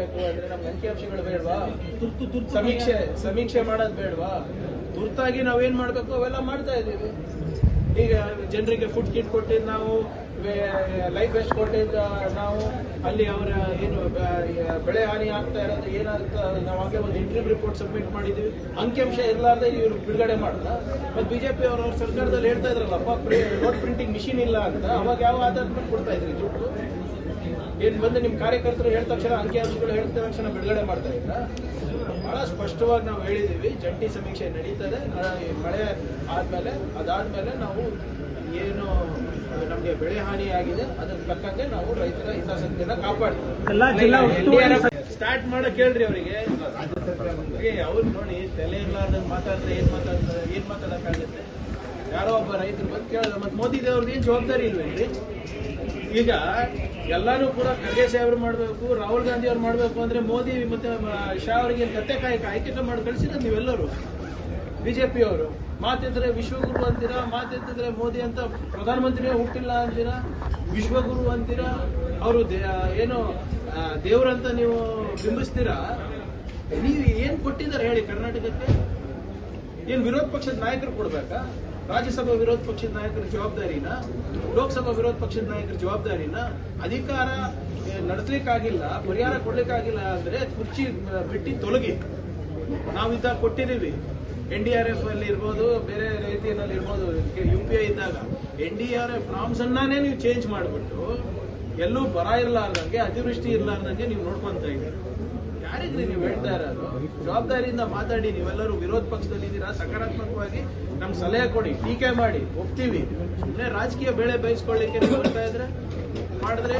ಮಾಡ್ಬೇಕು ಅಂದ್ರೆ ನಮ್ಗೆ ಅಂಕಿಅಂಶಗಳು ಬೇಡವಾ? ಸಮೀಕ್ಷೆ ಸಮೀಕ್ಷೆ ಮಾಡೋದು ಬೇಡವಾ? ತುರ್ತಾಗಿ ನಾವೇನ್ ಮಾಡ್ಬೇಕು? ಅವೆಲ್ಲ ಮಾಡ್ತಾ ಇದೀವಿ ಈಗ ಜನರಿಗೆ ಫುಡ್ ಕಿಟ್ ಕೊಟ್ಟಿದ್ದು ನಾವು ಲೈಫ್ ವೆಸ್ಟ್ ಕೊಟ್ಟಿದ್ದ ನಾವು, ಅಲ್ಲಿ ಅವರ ಏನು ಬೆಳೆ ಹಾನಿ ಆಗ್ತಾ ಇರೋದು ಏನಾಗ್ತ ನಾವು ಆಗಲೇ ಒಂದು ಇಂಟರ್ವ್ಯೂ ರಿಪೋರ್ಟ್ ಸಬ್ಮಿಟ್ ಮಾಡಿದೀವಿ. ಅಂಕಿಅಂಶ ಇರಲಾರ್ದೆ ಇವರು ಬಿಡುಗಡೆ ಮಾಡ್ದ. ಮತ್ತು ಬಿಜೆಪಿ ಅವರು ಅವ್ರ ಸರ್ಕಾರದಲ್ಲಿ ಹೇಳ್ತಾ ಇದ್ರಲ್ಲಪ್ಪ ನೋಟ್ ಪ್ರಿಂಟಿಂಗ್ ಮಿಷಿನ್ ಇಲ್ಲ ಅಂತ. ಅವಾಗ ಯಾವ ಆಧಾರದ ಮೇಲೆ ಕೊಡ್ತಾ ಇದ್ರಿ? ದುಡ್ಡು? ಏನು ಬಂದು ನಿಮ್ಮ ಕಾರ್ಯಕರ್ತರು ಹೇಳಿದ ತಕ್ಷಣ ಅಂಕಿಅಂಶಗಳು ಹೇಳಿದ ತಕ್ಷಣ ಬಿಡುಗಡೆ ಮಾಡ್ತಾ ಇದ್ರ? ಬಹಳ ಸ್ಪಷ್ಟವಾಗಿ ನಾವು ಹೇಳಿದ್ದೀವಿ ಜಂಟಿ ಸಮೀಕ್ಷೆ ನಡೀತದೆ ಮಳೆ ಆದಮೇಲೆ ಅದಾದ್ಮೇಲೆ ನಾವು ಏನು ನಮಗೆ ಬೆಳೆ ಹಾನಿ ಆಗಿದೆ ಅದಕ್ಕೆ ತಕ್ಕಂತೆ ನಾವು ರೈತರ ಹಿತಾಸಕ್ತಿಯನ್ನು ಕಾಪಾಡ್ತೀವಿ. ಸ್ಟಾರ್ಟ್ ಮಾಡಕ್ ಹೇಳ್ರಿ ಅವರಿಗೆ. ಅವ್ರು ನೋಡಿ, ತಲೆ ಇರ್ಲಾರ್ದಂಗ್ ಮಾತಾಡ್ತಾರೆ, ಏನ್ ಮಾತಾಡ್ತಾರೆ, ಏನ್ ಮಾತಾಡಕ್ಕಾಗುತ್ತೆ? ಯಾರೋ ಒಬ್ಬ ರೈತರು ಬಂದು ಕೇಳಿದ್ರೆ, ಮತ್ತೆ ಮೋದಿ ಅವ್ರದ್ದು ಏನ್ ಜವಾಬ್ದಾರಿ ಇಲ್ವೇನ್ರಿ ಈಗ ಎಲ್ಲಾನು ಕೂಡ ಖರ್ಗೆ ಸಾಹೇಬ್ರು ಮಾಡಬೇಕು, ರಾಹುಲ್ ಗಾಂಧಿ ಅವ್ರು ಮಾಡಬೇಕು ಅಂದ್ರೆ ಮೋದಿ ಮತ್ತೆ ಶಾ ಅವರಿಗೆ ಕತ್ತೆ ಕಾಯಕ ಆಯ್ಕೆ ಮಾಡಿ ಕಳಿಸಿದ್ರೆ ನೀವೆಲ್ಲರೂ. ಬಿಜೆಪಿ ಅವರು ಮಾತಿದ್ರೆ ವಿಶ್ವಗುರು ಅಂತೀರಾ ಮಾತೆತ್ತಿದ್ರೆ ಮೋದಿ ಅಂತ ಪ್ರಧಾನಮಂತ್ರಿನೇ ಹುಟ್ಟಿಲ್ಲ ಅಂತೀರಾ, ವಿಶ್ವಗುರು ಅಂತೀರಾ, ಅವರು ಏನು ದೇವರಂತ ನೀವು ಬಿಂಬಿಸ್ತೀರಾ? ನೀವು ಏನ್ ಕೊಟ್ಟಿದ್ದಾರೆ ಹೇಳಿ ಕರ್ನಾಟಕಕ್ಕೆ? ಏನ್ ವಿರೋಧ ಪಕ್ಷದ ನಾಯಕರು ಕೊಡ್ಬೇಕಾ? ರಾಜ್ಯಸಭಾ ವಿರೋಧ ಪಕ್ಷದ ನಾಯಕರ ಜವಾಬ್ದಾರಿನ? ಲೋಕಸಭಾ ವಿರೋಧ ಪಕ್ಷದ ನಾಯಕರ ಜವಾಬ್ದಾರಿನ? ಅಧಿಕಾರ ನಡೆಸಲಿಕ್ಕಾಗಿಲ್ಲ, ಪರಿಹಾರ ಕೊಡ್ಲಿಕ್ಕಾಗಿಲ್ಲ ಅಂದ್ರೆ ಕುರ್ಚಿ ಬಿಟ್ಟು ತೊಲಗಿ. ನಾವಿದ್ದಾಗ ಕೊಟ್ಟಿದ್ದೀವಿ. ಎನ್ ಡಿ ಆರ್ ಎಫ್ ಅಲ್ಲಿ ಇರ್ಬೋದು, ಬೇರೆ ರೀತಿಯಲ್ಲಿ ಇರ್ಬೋದು ಯು ಪಿ ಐ ಇದ್ದಾಗ, N D R F norms ಅನ್ನೇ ನೀವು ಚೇಂಜ್ ಮಾಡಿಬಿಟ್ಟು, ಎಲ್ಲೂ ಬರ ಇರಲಾರ್ದಂಗೆ, ಅತಿವೃಷ್ಟಿ ಇರಲಾರ್ದಂಗೆ ನೀವು ನೋಡ್ಕೊಂತ ಇದ್ದೀರಿ. ಯಾರಿದ್ರಿ ನೀವು ಹೇಳ್ತಾ ಇರೋದು? ಜವಾಬ್ದಾರಿಯಿಂದ ಮಾತಾಡಿ, ನೀವೆಲ್ಲರೂ ವಿರೋಧ ಪಕ್ಷದಲ್ಲಿ ಇದ್ದೀರಾ? ಸಕಾರಾತ್ಮಕವಾಗಿ ನಮ್ಗೆ ಸಲಹೆ ಕೊಡಿ, ಟೀಕೆ ಮಾಡಿ, ಒಪ್ತೀವಿ. ಸುಮ್ಮನೆ ರಾಜಕೀಯ ಬೆಳೆ ಬಯಸ್ಕೊಳ್ಳಿಕ್ಕೆ ನೀವು ಬರ್ತಾ ಇದ್ರೆ, ಮಾಡಿದ್ರೆ